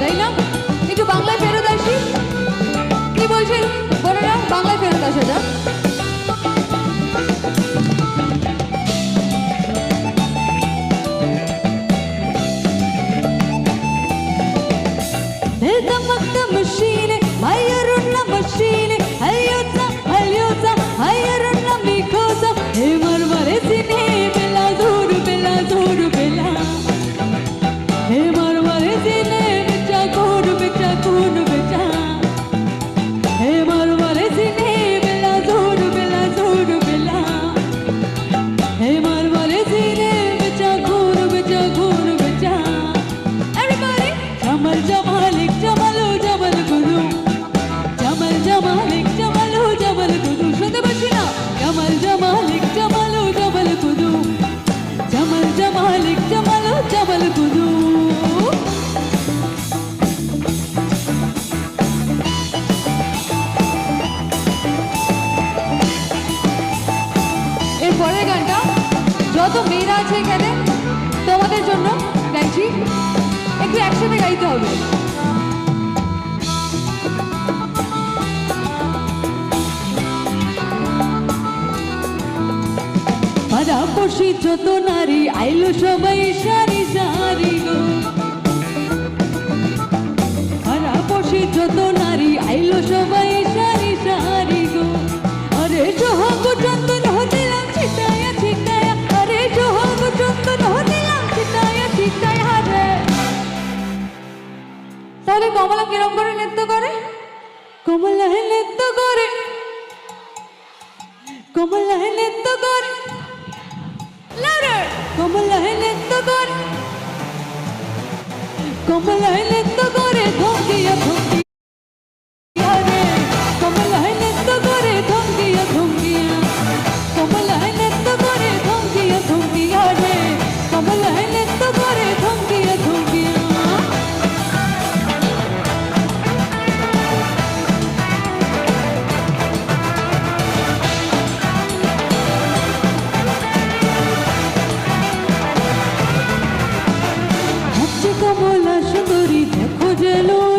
তাই না? কিন্তু বাংলায় আছে এখানে। তোমাদের জন্য গাইছি। একটু একসাথে গাইতে হবে। পাড়া পড়শি যত নারী, আইলো সবাই সারা কমলা কিরম করে নৃত্য করে? কমলা নৃত্য করে। কমলা নৃত্য করে। কমলা নৃত্য করে। কমলা নৃত্য Lord.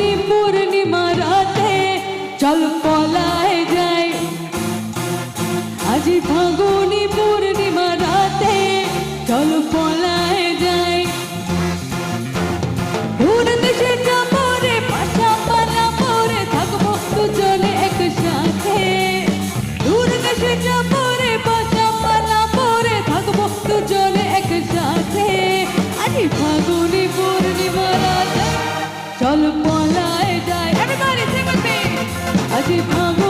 पूर्णिमा राते चल पला Everybody sing with me.